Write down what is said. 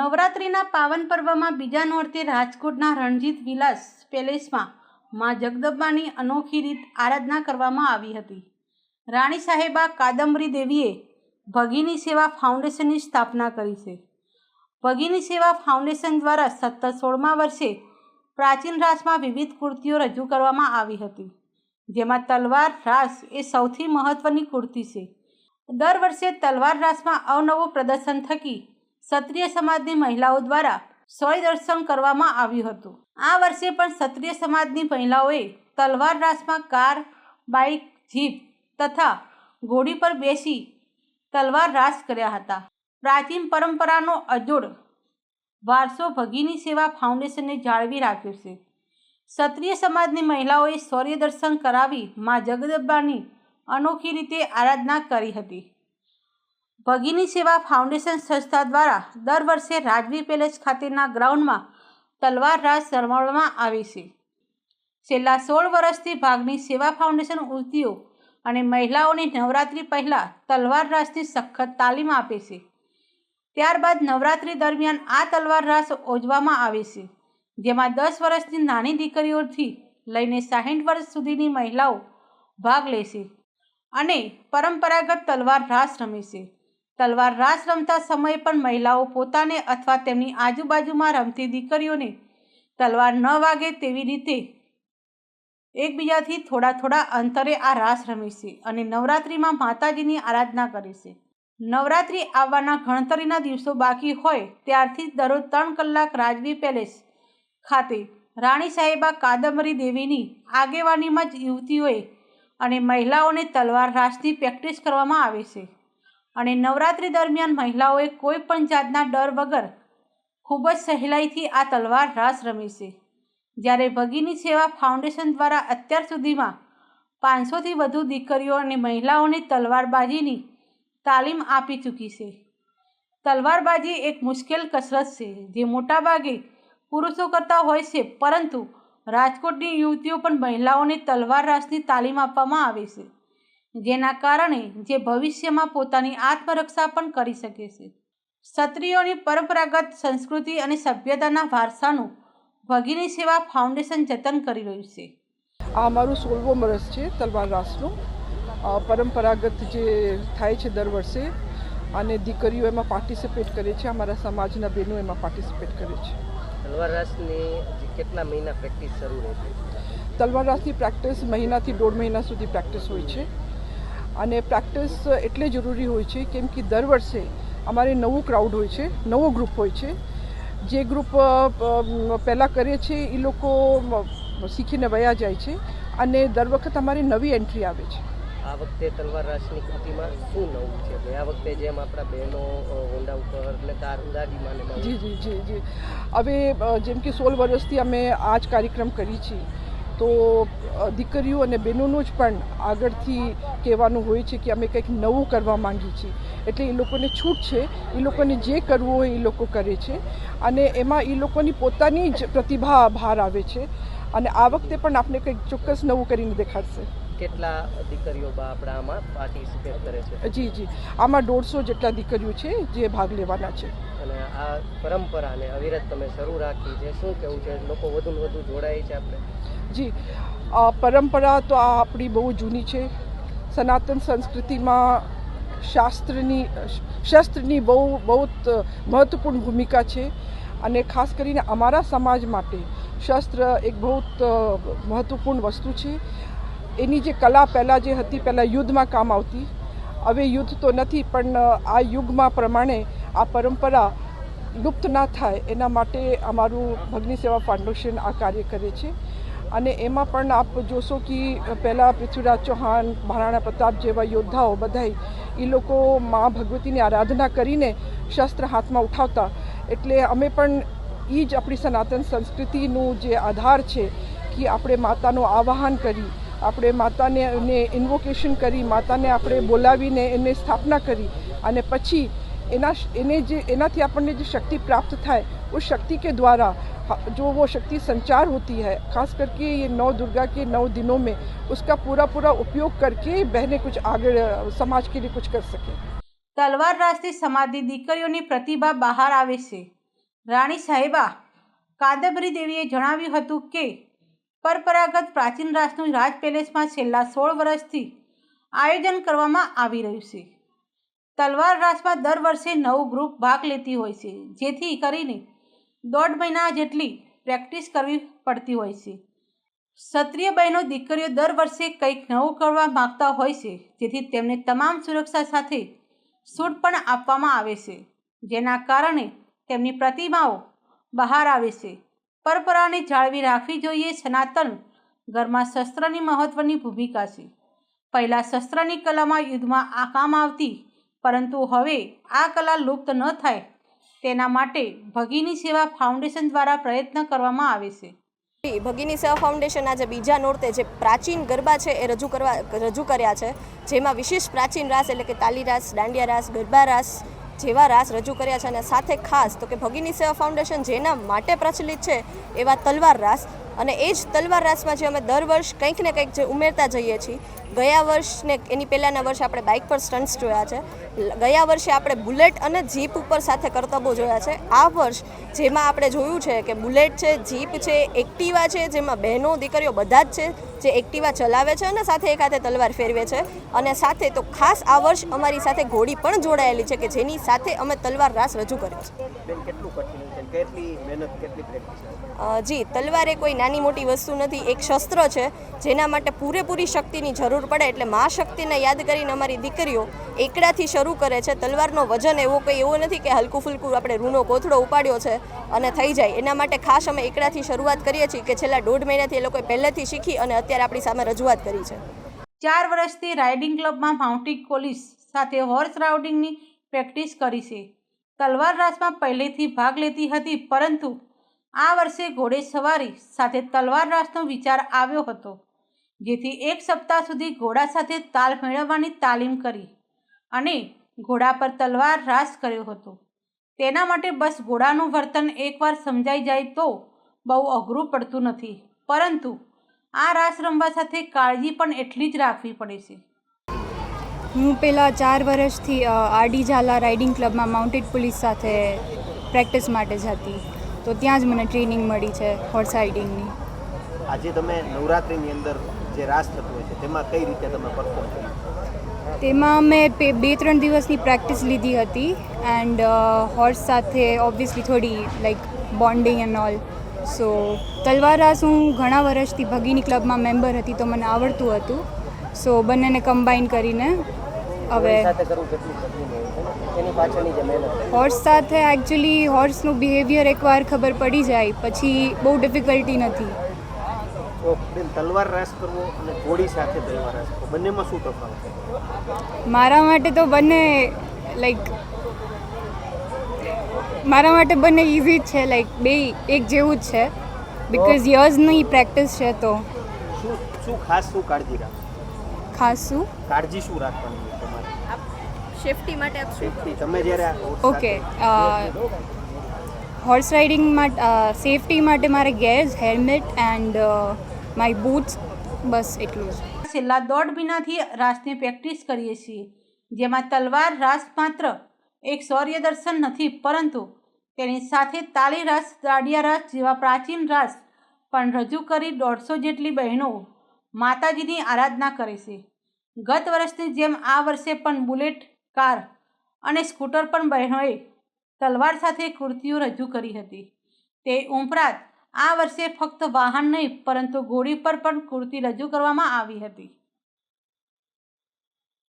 નવરાત્રિના પાવન પર્વમાં બીજા નોરતે રાજકોટના રણજીત વિલાસ પેલેસમાં મા જગદંબાની અનોખી રીત આરાધના કરવામાં આવી હતી. રાણી સાહેબા કાદંબરી દેવીએ ભગીની સેવા ફાઉન્ડેશનની સ્થાપના કરી છે. ભગીની સેવા ફાઉન્ડેશન દ્વારા સતત સોળમા વર્ષે પ્રાચીન રાસમાં વિવિધ કુર્તીઓ રજૂ કરવામાં આવી હતી, જેમાં તલવાર, રાસ એ સૌથી મહત્ત્વની કુર્તી છે. દર વર્ષે તલવાર રાસમાં અવનવું પ્રદર્શન થકી ક્ષત્રિય સમાજની મહિલાઓ દ્વારા સોય દર્શન કરવામાં આવ્યું હતું. આ વર્ષે પણ ક્ષત્રિય સમાજની મહિલાઓએ તલવાર રાસમાં કાર બાઇક જીપ તથા ઘોડી પર બેસી તલવાર રાસ કર્યા હતા. પ્રાચીન પરંપરાનો અજોડ વારસો ભગીની સેવા ફાઉન્ડેશને જાળવી રાખ્યો છે. ક્ષત્રિય સમાજની મહિલાઓએ સૂર્ય દર્શન કરાવી મા જગદંબાની અનોખી રીતે આરાધના કરી હતી. ભગીની સેવા ફાઉન્ડેશન સંસ્થા દ્વારા દર વર્ષે રાજવી પેલેસ ખાતેના ગ્રાઉન્ડમાં તલવાર રાસ રમાડવામાં આવે છે. છેલ્લા સોળ વર્ષથી ભાગની સેવા ફાઉન્ડેશન ઉર્તિઓ અને મહિલાઓને નવરાત્રિ પહેલાં તલવાર રાસની સખત તાલીમ આપે છે. ત્યારબાદ નવરાત્રિ દરમિયાન આ તલવાર રાસ યોજવામાં આવે છે, જેમાં દસ વર્ષની નાની દીકરીઓથી લઈને સાહીઠ વર્ષ સુધીની મહિલાઓ ભાગ લેશે અને પરંપરાગત તલવાર રાસ રમે છે. તલવાર રાસ રમતા સમયે પણ મહિલાઓ પોતાને અથવા તેમની આજુબાજુમાં રમતી દીકરીઓને તલવાર ન વાગે તેવી રીતે એકબીજાથી થોડા થોડા અંતરે આ રાસ રમે છે અને નવરાત્રિમાં માતાજીની આરાધના કરે છે. નવરાત્રિ આવવાના ગણતરીના દિવસો બાકી હોય ત્યારથી જ દરરોજ ત્રણ કલાક રાજવી પેલેસ ખાતે રાણી સાહેબા કાદંબરી દેવીની આગેવાનીમાં જ યુવતીઓએ અને મહિલાઓને તલવાર રાસની પ્રેક્ટિસ કરવામાં આવે છે. અને નવરાત્રિ દરમિયાન મહિલાઓએ કોઈ પણ જાતના ડર વગર ખૂબ જ સહેલાઈથી આ તલવાર રાસ રમે છે. જ્યારે ભગીની સેવા ફાઉન્ડેશન દ્વારા અત્યાર સુધીમાં પાંચસોથી વધુ દીકરીઓ અને મહિલાઓને તલવારબાજીની તાલીમ આપી ચૂકી છે. તલવારબાજી એક મુશ્કેલ કસરત છે, જે મોટાભાગે પુરુષો કરતા હોય છે, પરંતુ રાજકોટની યુવતીઓ પણ મહિલાઓને તલવાર રાસની તાલીમ આપવામાં આવે છે. જેના કારણે જે ભવિષ્યમાં પોતાની આત્મરક્ષા પણ કરી શકે છે. ક્ષત્રિયોની પરંપરાગત સંસ્કૃતિ અને સભ્યતાના વારસાનું ભગીની સેવા ફાઉન્ડેશન જતન કરી રહ્યું છે. આ અમારું સોળમો વર્ષ છે તલવાર રાસનું. પરંપરાગત જે થાય છે દર વર્ષે અને દીકરીઓ એમાં પાર્ટિસિપેટ કરે છે અમારા સમાજના બહેનો એમાં પાર્ટિસિપેટ કરે છે. તલવાર રાસની કેટલા મહિના પ્રેક્ટિસ શરૂ રહે છે? તલવાર રાસની પ્રેક્ટિસ મહિનાથી દોઢ મહિના સુધી પ્રેક્ટિસ હોય છે. અને પ્રેક્ટિસ એટલે જરૂરી હોય છે કેમ કે દર વર્ષે અમારે નવું ક્રાઉડ હોય છે નવો ગ્રુપ હોય છે. જે ગ્રુપ પહેલાં કરે છે એ લોકો શીખીને વયા જાય છે અને દર વખત અમારી નવી એન્ટ્રી આવે છે. આ વખતે તલવાર રાસની કૃતિમાં શું નવું છે? ગયા વખતે જેમ આપણા બહેનો હોન્ડા ઉપર ને કાર ને જી જી જી જી. હવે જેમ કે સોળ વર્ષથી અમે આ જ કાર્યક્રમ કરી છીએ. તો દીકરીઓ અને બહેનોનું જ પણ આગળથી કહેવાનું હોય છે કે અમે કંઈક નવું કરવા માંગીએ છીએ. એટલે એ લોકોને છૂટ છે. એ લોકોને જે કરવું હોય એ લોકો કરે છે. અને એમાં એ લોકોની પોતાની જ પ્રતિભા બહાર આવે છે. અને આ વખતે પણ આપણે કંઈક ચોક્કસ નવું કરીને દેખાડશે. કેટલા દીકરીઓ બા આપણા આમાં પાર્ટિસિપેટ કરે છે? જી જી. આમાં દોઢસો જેટલા દીકરીઓ છે જે ભાગ લેવાના છે. અને આ પરંપરાને અવિરત તમે શરૂ રાખી છે. શું કેવું છે? લોકો વધુ ને વધુ જોડાય છે આપણે? જી. આ પરંપરા તો આ આપણી બહુ જૂની છે. સનાતન સંસ્કૃતિમાં શાસ્ત્રની શસ્ત્રની બહુ બહુ મહત્વપૂર્ણ ભૂમિકા છે. અને ખાસ કરીને અમારા સમાજ માટે શસ્ત્ર એક બહુ મહત્વપૂર્ણ વસ્તુ છે. એની જે કલા પહેલાં જે હતી, પહેલાં યુદ્ધમાં કામ આવતી. હવે યુદ્ધ તો નથી, પણ આ યુગમાં પ્રમાણે આ પરંપરા લુપ્ત ના થાય, એના માટે અમારું ભગની સેવા ફાઉન્ડેશન આ કાર્ય કરે છે. અને એમાં પણ આપ જોશો કે પહેલાં પૃથ્વીરાજ ચૌહાણ, મહારાણા પ્રતાપ જેવા યોદ્ધાઓ બધાય એ લોકો મા ભગવતીની આરાધના કરીને શસ્ત્ર હાથમાં ઉઠાવતા. એટલે અમે પણ એ જ આપણી સનાતન સંસ્કૃતિનું જે આધાર છે, કે આપણે માતાનું આવાહન કરી આપણે માતાને ને ઇન્વોકેશન કરી માતાને આપણે બોલાવીને એને સ્થાપના કરી અને પછી એના એને જે એનાથી આપણને જે शक्ति प्राप्त થાય उस शक्ति के द्वारा ह- जो वो शक्ति संचार होती है खास करके ये नौ दुर्गा के नौ दिनों में उसका पूरा पूरा उपयोग करके बहनें कुछ आगे अ, समाज के लिए कुछ कर सकें તલવાર રાસથી સમાજની દીકરીઓની પ્રતિભા બહાર આવે છે રાણી સાહેબા કાદંબરી દેવીએ જણાવ્યું હતું કે પરંપરાગત પ્રાચીન રાસનું રાજ પેલેસમાં છેલ્લા સોળ વર્ષથી આયોજન કરવામાં આવી રહ્યું છે. તલવાર રાસમાં દર વર્ષે નવું ગ્રુપ ભાગ લેતી હોય છે, જેથી કરીને દોઢ મહિના જેટલી પ્રેક્ટિસ કરવી પડતી હોય છે. ક્ષત્રિય બહેનો દીકરીઓ દર વર્ષે કંઈક નવું કરવા માગતા હોય છે, જેથી તેમને તમામ સુરક્ષા સાથે છૂટ પણ આપવામાં આવે છે, જેના કારણે તેમની પ્રતિમાઓ બહાર આવે છે. પરંપરાને જાળવી રાખવી જોઈએ. સનાતન ઘરમાં શસ્ત્રની મહત્ત્વની ભૂમિકા છે. પહેલાં શસ્ત્રની કલામાં યુદ્ધમાં આ કામ આવતી, પરંતુ હવે આ કલા લુપ્ત ન થાય તેના માટે ભગીની સેવા ફાઉન્ડેશન દ્વારા પ્રયત્ન કરવામાં આવે છે. ભગીની સેવા ફાઉન્ડેશન આજે બીજા નોરતે જે પ્રાચીન ગરબા છે એ રજૂ કરવા, રજૂ કર્યા છે, જેમાં વિશેષ પ્રાચીન રાસ એટલે કે તાલી રાસ, દાંડિયા રાસ, ગરબા રાસ જેવા રાસ રજૂ કર્યા છે અને સાથે ખાસ તો કે ભગીની સેવા ફાઉન્ડેશન જેના માટે પ્રચલિત છે એવા તલવાર રાસ. અને એ જ તલવાર રાસમાં જે અમે દર વર્ષ કંઈક ને કંઈક જે ઉમેરતા જઈએ છીએ. ગયા વર્ષ ને એની પહેલાંના વર્ષે આપણે બાઇક પર સ્ટન્ટ્સ જોયા છે. ગયા વર્ષે આપણે બુલેટ અને જીપ ઉપર સાથે કરતબો જોયા છે. આ વર્ષ જેમાં આપણે જોયું છે કે બુલેટ છે, જીપ છે, એક્ટિવા છે, જેમાં બહેનો, દીકરીઓ બધા જ છે. જે એક્ટિવા ચલાવે છે અને સાથે એક હાથે તલવાર ફેરવે છે. અને સાથે તો ખાસ આ વર્ષ અમારી સાથે ઘોડી પણ જોડાયેલી છે કે જેની સાથે અમે તલવાર રાસ રજૂ કર્યો છે. બેન કેટલું કઠિન છે? કેટલી મહેનત કેટલી પ્રેક્ટિસ જી તલવાર એ કોઈ નાની મોટી વસ્તુ નથી એક શસ્ત્ર છે જેના માટે પૂરેપૂરી શક્તિની જરૂર પડે એટલે મા શક્તિને યાદ કરીને અમારી દીકરીઓ એકડાથી શરૂ કરે છે. તલવારનો વજન એવો કંઈ એવો નથી કે હલકું ફુલકું આપણે રૂનો કોથળો ઉપાડ્યો છે અને થઈ જાય. એના માટે ખાસ અમે એકડાથી શરૂઆત કરીએ છીએ કે છેલ્લા દોઢ મહિનાથી એ લોકોએ પહેલેથી શીખી અને અત્યારે આપણી સામે રજૂઆત કરી છે. ચાર વર્ષથી રાઇડિંગ ક્લબમાં માઉન્ટિંગ પોલીસ સાથે હોર્સ રાઇડિંગની પ્રેક્ટિસ કરી છે. તલવાર રાસમાં પહેલેથી ભાગ લેતી હતી, પરંતુ આ વર્ષે ઘોડે સવારી સાથે તલવાર રાસનો વિચાર આવ્યો હતો, જેથી એક સપ્તાહ સુધી ઘોડા સાથે તાલ મેળવવાની તાલીમ કરી અને ઘોડા પર તલવાર રાસ કર્યો હતો. તેના માટે બસ ઘોડાનું વર્તન એકવાર સમજાઈ જાય તો બહુ અઘરું પડતું નથી, પરંતુ આ રાસ રમવા સાથે કાળજી પણ એટલી જ રાખવી પડે છે. હું પહેલાં ચાર વર્ષથી આરડી ઝાલા રાઇડિંગ ક્લબમાં માઉન્ટેડ પોલીસ સાથે પ્રેક્ટિસ માટે જતી. તો ત્યાં જ મને ટ્રેનિંગ મળી છે હોર્સ રાઇડિંગની. આજે તમે નવરાત્રિની અંદર જે રાસ થતું હોય છે તેમાં કઈ રીતે તમે પરફોર્મ કર્યું? તેમાં મેં બે ત્રણ દિવસની પ્રેક્ટિસ લીધી હતી એન્ડ હોર્સ સાથે ઓબ્વિયસલી થોડી like bonding and all so તલવાર રાસ હું ઘણા વર્ષથી ભગીની ક્લબમાં મેમ્બર હતી તો મને આવડતું હતું. સો બંનેને કમ્બાઈન કરીને હવે સાથે કરવું કેટલું કઠિન હોય છે ને? એની પાછળની જે મહેનત હોર્સ સાથે એકચ્યુઅલી હોર્સનું બિહેવિયર એકવાર ખબર પડી જાય પછી બહુ ડિફિકલ્ટી નથી. તલવાર રાસ કરવો અને ઘોડી સાથે તલવાર રાસ કરવો બંનેમાં શું તફાવત મારા માટે તો બંને લાઈક મારા માટે બંને ઇઝી જ છે લાઈક બે એક જેવું જ છે. બિકોઝ યર્સની પ્રેક્ટિસ છે તો. શું શું ખાસ શું કાળજી રાખ? ખાસ શું? કાળજી શું રાખવાની સેફટી માટે આપ સેફટી તમે જ્યારે ઓકે હોર્સ રાઇડિંગ માટે સેફટી માટે મારે gears helmet and my boots બસ એટલું જ. છેલ્લા દોઢ મહિનાથી રાસની પ્રેક્ટિસ કરીએ છીએ જેમાં તલવાર રાસ માત્ર એક શૌર્ય દર્શન નથી પરંતુ તેની સાથે તાલી રાસ દાડિયા રાસ જેવા પ્રાચીન રાસ પણ રજૂ કરી દોઢસો જેટલી બહેનો માતાજીની આરાધના કરે છે. ગત વર્ષની જેમ આ વર્ષે પણ બુલેટ કાર અને સ્કૂટર પણ બહેનોએ તલવાર સાથે કુર્તીઓ રજૂ કરી હતી. તે ઉપરાંત આ વર્ષે ફક્ત વાહન નહીં, પરંતુ ઘોડી પર પણ કુર્તી રજૂ કરવામાં આવી હતી.